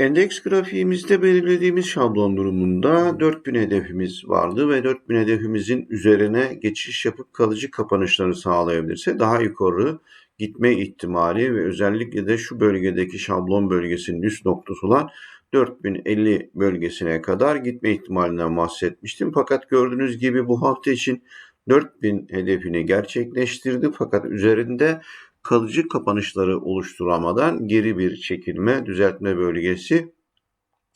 Endeks grafiğimizde belirlediğimiz şablon durumunda 4000 hedefimiz vardı ve 4000 hedefimizin üzerine geçiş yapıp kalıcı kapanışları sağlayabilirse daha yukarı gitme ihtimali ve özellikle de şu bölgedeki şablon bölgesinin üst noktası olan 4050 bölgesine kadar gitme ihtimalinden bahsetmiştim. Fakat gördüğünüz gibi bu hafta için 4000 hedefini gerçekleştirdi fakat üzerinde kalıcı kapanışları oluşturamadan geri bir çekilme, düzeltme bölgesi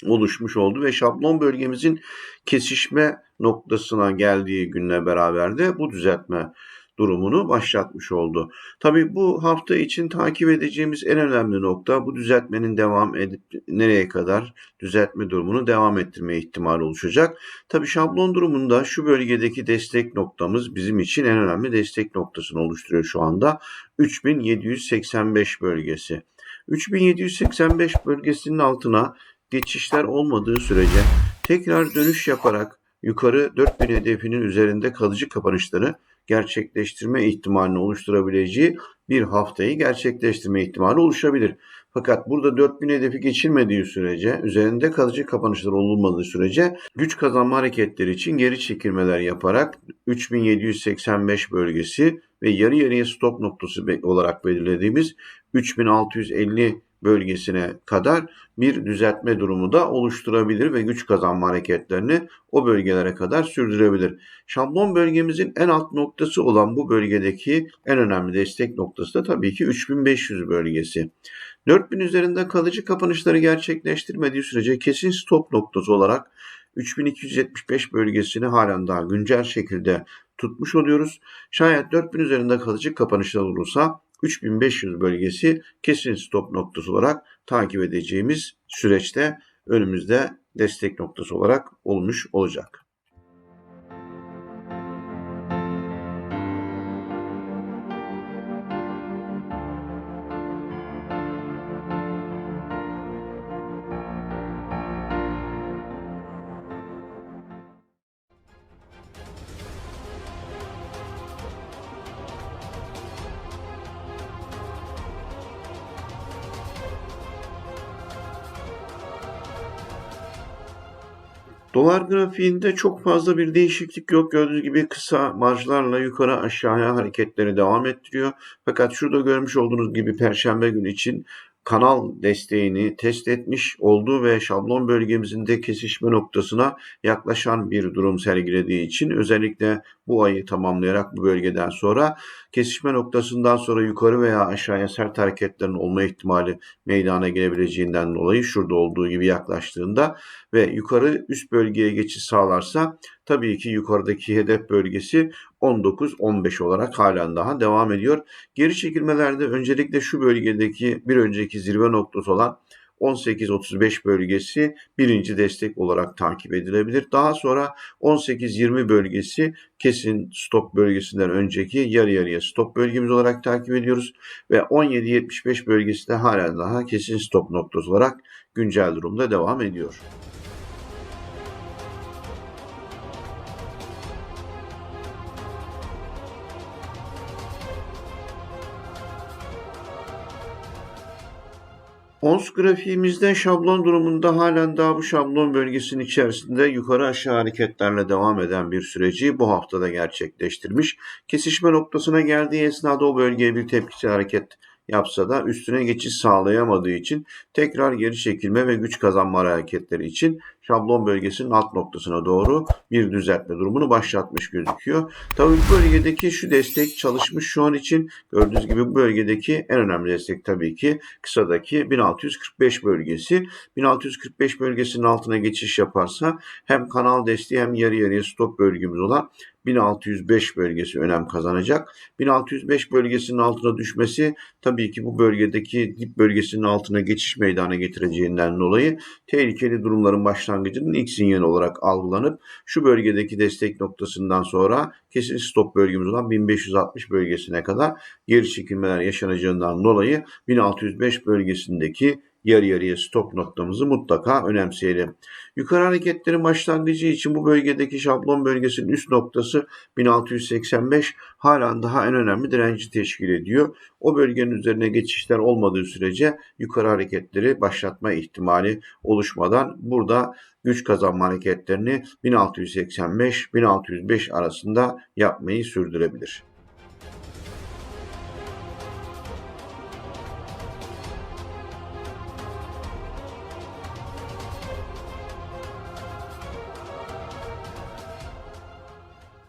oluşmuş oldu ve şablon bölgemizin kesişme noktasına geldiği günle beraber de bu düzeltme durumunu başlatmış oldu. Tabii bu hafta için takip edeceğimiz en önemli nokta bu düzeltmenin devam edip nereye kadar düzeltme durumunu devam ettirme ihtimali oluşacak. Tabii şablon durumunda şu bölgedeki destek noktamız bizim için en önemli destek noktasını oluşturuyor şu anda. 3785 bölgesi. 3785 bölgesinin altına geçişler olmadığı sürece tekrar dönüş yaparak yukarı 4000 hedefinin üzerinde kalıcı kapanışları gerçekleştirme ihtimalini oluşturabileceği bir haftayı gerçekleştirme ihtimali oluşabilir. Fakat burada 4000 hedefi geçilmediği sürece, üzerinde kalıcı kapanışlar olunmadığı sürece güç kazanma hareketleri için geri çekilmeler yaparak 3785 bölgesi ve yarı yarıya stop noktası olarak belirlediğimiz 3650 bölgesine kadar bir düzeltme durumu da oluşturabilir ve güç kazanma hareketlerini o bölgelere kadar sürdürebilir. Şablon bölgemizin en alt noktası olan bu bölgedeki en önemli destek noktası da tabii ki 3500 bölgesi. 4000 üzerinde kalıcı kapanışları gerçekleştirmediği sürece kesin stop noktası olarak 3275 bölgesini halen daha güncel şekilde tutmuş oluyoruz. Şayet 4000 üzerinde kalıcı kapanışlar olursa 3500 bölgesi kesin stop noktası olarak takip edeceğimiz süreçte önümüzde destek noktası olarak olmuş olacak. Dolar grafiğinde çok fazla bir değişiklik yok. Gördüğünüz gibi kısa marjlarla yukarı aşağıya hareketleri devam ettiriyor. Fakat şurada görmüş olduğunuz gibi perşembe günü için kanal desteğini test etmiş olduğu ve şablon bölgemizin de kesişme noktasına yaklaşan bir durum sergilediği için özellikle bu ayı tamamlayarak bu bölgeden sonra kesişme noktasından sonra yukarı veya aşağıya sert hareketlerin olma ihtimali meydana gelebileceğinden dolayı şurada olduğu gibi yaklaştığında ve yukarı üst bölgeye geçiş sağlarsa tabii ki yukarıdaki hedef bölgesi 19-15 olarak halen daha devam ediyor. Geri çekilmelerde öncelikle şu bölgedeki bir önceki zirve noktası olan 18-35 bölgesi birinci destek olarak takip edilebilir. Daha sonra 18-20 bölgesi kesin stop bölgesinden önceki yarı yarıya stop bölgemiz olarak takip ediyoruz. Ve 17-75 bölgesi de halen daha kesin stop noktası olarak güncel durumda devam ediyor. Ons grafiğimizde şablon durumunda halen daha bu şablon bölgesinin içerisinde yukarı aşağı hareketlerle devam eden bir süreci bu haftada gerçekleştirmiş. Kesişme noktasına geldiği esnada o bölgeye bir tepkisel hareket yapsa da üstüne geçiş sağlayamadığı için tekrar geri çekilme ve güç kazanma hareketleri için şablon bölgesinin alt noktasına doğru bir düzeltme durumunu başlatmış gözüküyor. Tabii bu bölgedeki şu destek çalışmış şu an için gördüğünüz gibi bu bölgedeki en önemli destek tabii ki kısadaki 1645 bölgesi. 1645 bölgesinin altına geçiş yaparsa hem kanal desteği hem yarı yarıya stop bölgemiz olan 1605 bölgesi önem kazanacak. 1605 bölgesinin altına düşmesi tabii ki bu bölgedeki dip bölgesinin altına geçiş meydana getireceğinden dolayı tehlikeli durumların başlangıcının ilk sinyali olarak algılanıp şu bölgedeki destek noktasından sonra kesin stop bölgemiz olan 1560 bölgesine kadar geri çekilmeler yaşanacağından dolayı 1605 bölgesindeki yarı yarıya stop noktamızı mutlaka önemseyelim. Yukarı hareketlerin başlangıcı için bu bölgedeki şablon bölgesinin üst noktası 1685 halen daha en önemli direnci teşkil ediyor. O bölgenin üzerine geçişler olmadığı sürece yukarı hareketleri başlatma ihtimali oluşmadan burada güç kazanma hareketlerini 1685-1605 arasında yapmayı sürdürebilir.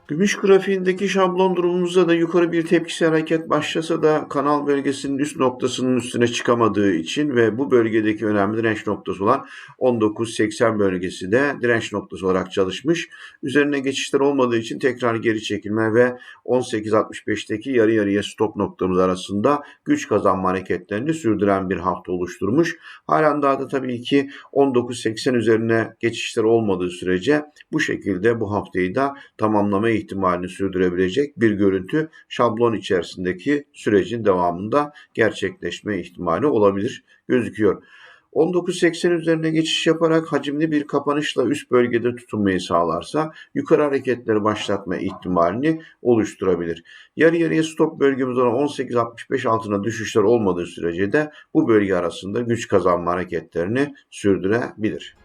Gümüş grafiğindeki şablon durumumuzda da yukarı bir tepkisi hareket başlasa da kanal bölgesinin üst noktasının üstüne çıkamadığı için ve bu bölgedeki önemli direnç noktası olan 19.80 bölgesi de direnç noktası olarak çalışmış. Üzerine geçişler olmadığı için tekrar geri çekilme ve 18.65'teki yarı yarıya stop noktamız arasında güç kazanma hareketlerini sürdüren bir hafta oluşturmuş. Halen daha da tabii ki 19.80 üzerine geçişler olmadığı sürece bu şekilde bu haftayı da tamamlamaya ihtimalini sürdürebilecek bir görüntü şablon içerisindeki sürecin devamında gerçekleşme ihtimali olabilir gözüküyor. 19.80 üzerine geçiş yaparak hacimli bir kapanışla üst bölgede tutunmayı sağlarsa yukarı hareketleri başlatma ihtimalini oluşturabilir. Yarı yarıya stop bölgemiz olan 18.65 altına düşüşler olmadığı sürece de bu bölge arasında güç kazanma hareketlerini sürdürebilir.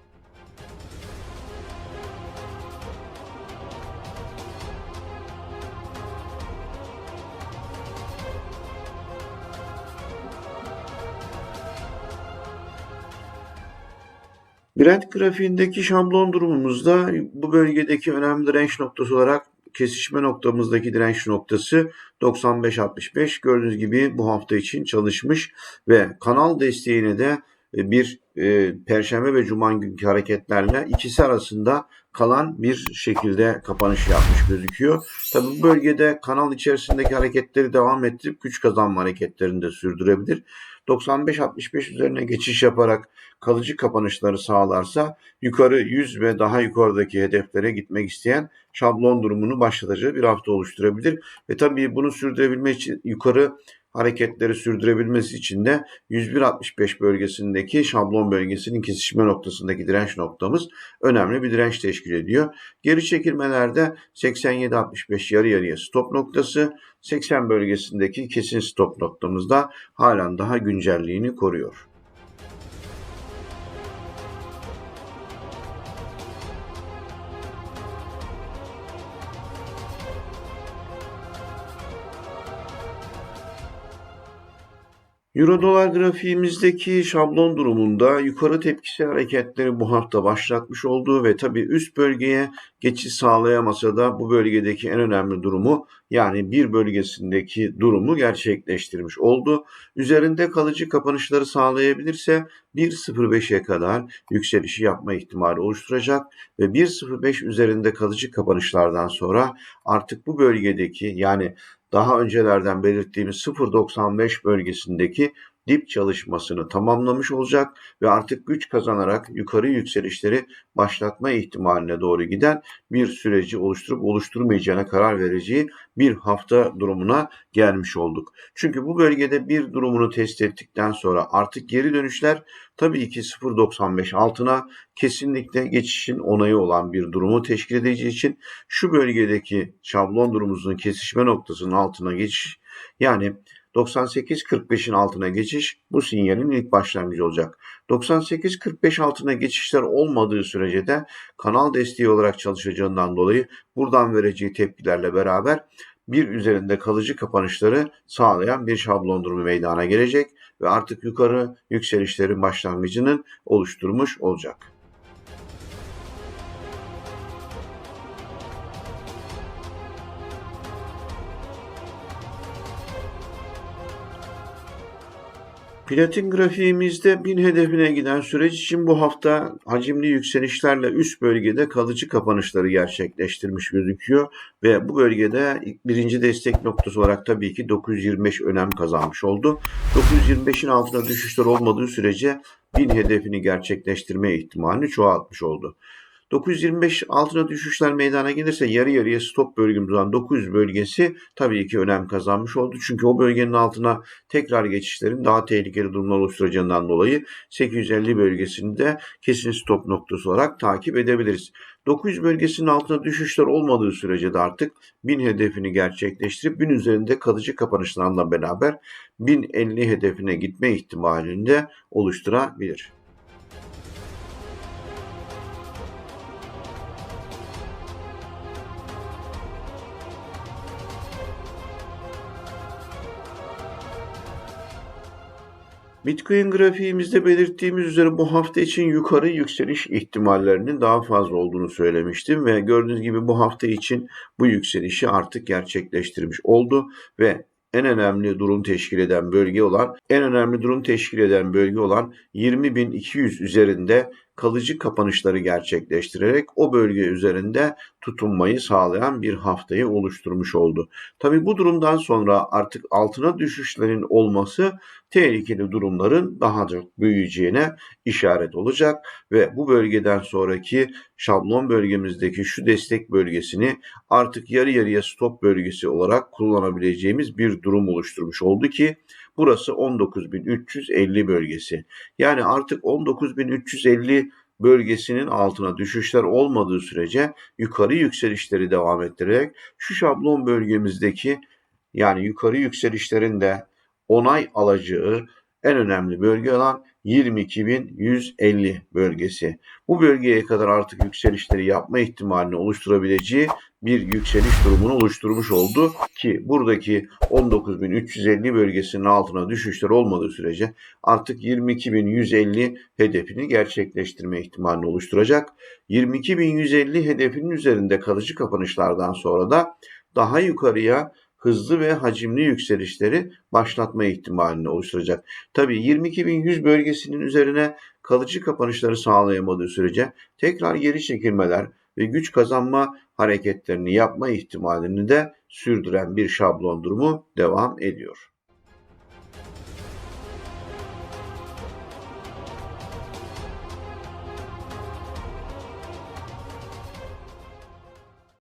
Brent grafiğindeki şablon durumumuzda bu bölgedeki önemli direnç noktası olarak kesişme noktamızdaki direnç noktası 95.65 gördüğünüz gibi bu hafta için çalışmış ve kanal desteğine de bir e, perşembe ve cuma günkü hareketlerle ikisi arasında kalan bir şekilde kapanış yapmış gözüküyor. Tabi bu bölgede kanal içerisindeki hareketleri devam ettirip güç kazanma hareketlerini de sürdürebilir. 95-65 üzerine geçiş yaparak kalıcı kapanışları sağlarsa yukarı 100 ve daha yukarıdaki hedeflere gitmek isteyen şablon durumunu başlatacağı bir hafta oluşturabilir. Ve tabii bunu sürdürebilmek için yukarı hareketleri sürdürebilmesi için de 101.65 bölgesindeki şablon bölgesinin kesişme noktasındaki direnç noktamız önemli bir direnç teşkil ediyor. Geri çekilmelerde 87.65 yarı yarıya stop noktası, 80 bölgesindeki kesin stop noktamız da halen daha güncelliğini koruyor. Euro dolar grafiğimizdeki şablon durumunda yukarı tepkisi hareketleri bu hafta başlatmış olduğu ve tabii üst bölgeye geçiş sağlayamasa da bu bölgedeki en önemli durumu yani bir bölgesindeki durumu gerçekleştirmiş oldu. Üzerinde kalıcı kapanışları sağlayabilirse 1.05'e kadar yükselişi yapma ihtimali oluşturacak ve 1.05 üzerinde kalıcı kapanışlardan sonra artık bu bölgedeki yani daha öncelerden belirttiğimiz 0.95 bölgesindeki dip çalışmasını tamamlamış olacak ve artık güç kazanarak yukarı yükselişleri başlatma ihtimaline doğru giden bir süreci oluşturup oluşturmayacağına karar vereceği bir hafta durumuna gelmiş olduk. Çünkü bu bölgede bir durumunu test ettikten sonra artık geri dönüşler tabii ki 0.95 altına kesinlikle geçişin onayı olan bir durumu teşkil edeceği için şu bölgedeki şablon durumumuzun kesişme noktasının altına geçiş yani 98-45'in altına geçiş bu sinyalin ilk başlangıcı olacak. 98-45 altına geçişler olmadığı sürece de kanal desteği olarak çalışacağından dolayı buradan vereceği tepkilerle beraber bir üzerinde kalıcı kapanışları sağlayan bir şablon durumu meydana gelecek ve artık yukarı yükselişlerin başlangıcının oluşturmuş olacak. Platin grafiğimizde bin hedefine giden süreç için bu hafta hacimli yükselişlerle üst bölgede kalıcı kapanışları gerçekleştirmiş gözüküyor ve bu bölgede birinci destek noktası olarak tabii ki 925 önem kazanmış oldu. 925'in altına düşüşler olmadığı sürece bin hedefini gerçekleştirme ihtimalini çoğaltmış oldu. 925 altına düşüşler meydana gelirse yarı yarıya stop bölgemiz olan 900 bölgesi tabii ki önem kazanmış oldu. Çünkü o bölgenin altına tekrar geçişlerin daha tehlikeli durumlar oluşturacağından dolayı 850 bölgesini de kesin stop noktası olarak takip edebiliriz. 900 bölgesinin altına düşüşler olmadığı sürece de artık 1000 hedefini gerçekleştirip 1000 üzerinde kalıcı kapanışlarla beraber 1050 hedefine gitme ihtimalini de oluşturabilir. Bitcoin grafiğimizde belirttiğimiz üzere bu hafta için yukarı yükseliş ihtimallerinin daha fazla olduğunu söylemiştim ve gördüğünüz gibi bu hafta için bu yükselişi artık gerçekleştirmiş oldu ve en önemli durum teşkil eden bölge olan en önemli durum teşkil eden bölge olan 20.200 üzerinde kalıcı kapanışları gerçekleştirerek o bölge üzerinde tutunmayı sağlayan bir haftayı oluşturmuş oldu. Tabi bu durumdan sonra artık altına düşüşlerin olması tehlikeli durumların daha çok büyüyeceğine işaret olacak ve bu bölgeden sonraki şablon bölgemizdeki şu destek bölgesini artık yarı yarıya stop bölgesi olarak kullanabileceğimiz bir durum oluşturmuş oldu ki burası 19.350 bölgesi. Yani artık 19.350 bölgesinin altına düşüşler olmadığı sürece yukarı yükselişleri devam ettirerek şu şablon bölgemizdeki yani yukarı yükselişlerin de onay alacağı en önemli bölge olan 22.150 bölgesi. Bu bölgeye kadar artık yükselişleri yapma ihtimalini oluşturabileceği bir yükseliş durumunu oluşturmuş oldu ki buradaki 19.350 bölgesinin altına düşüşler olmadığı sürece artık 22.150 hedefini gerçekleştirme ihtimalini oluşturacak. 22.150 hedefinin üzerinde kalıcı kapanışlardan sonra da daha yukarıya hızlı ve hacimli yükselişleri başlatma ihtimalini oluşturacak. Tabii 22.100 bölgesinin üzerine kalıcı kapanışları sağlayamadığı sürece tekrar geri çekilmeler ve güç kazanma hareketlerini yapma ihtimalini de sürdüren bir şablon durumu devam ediyor.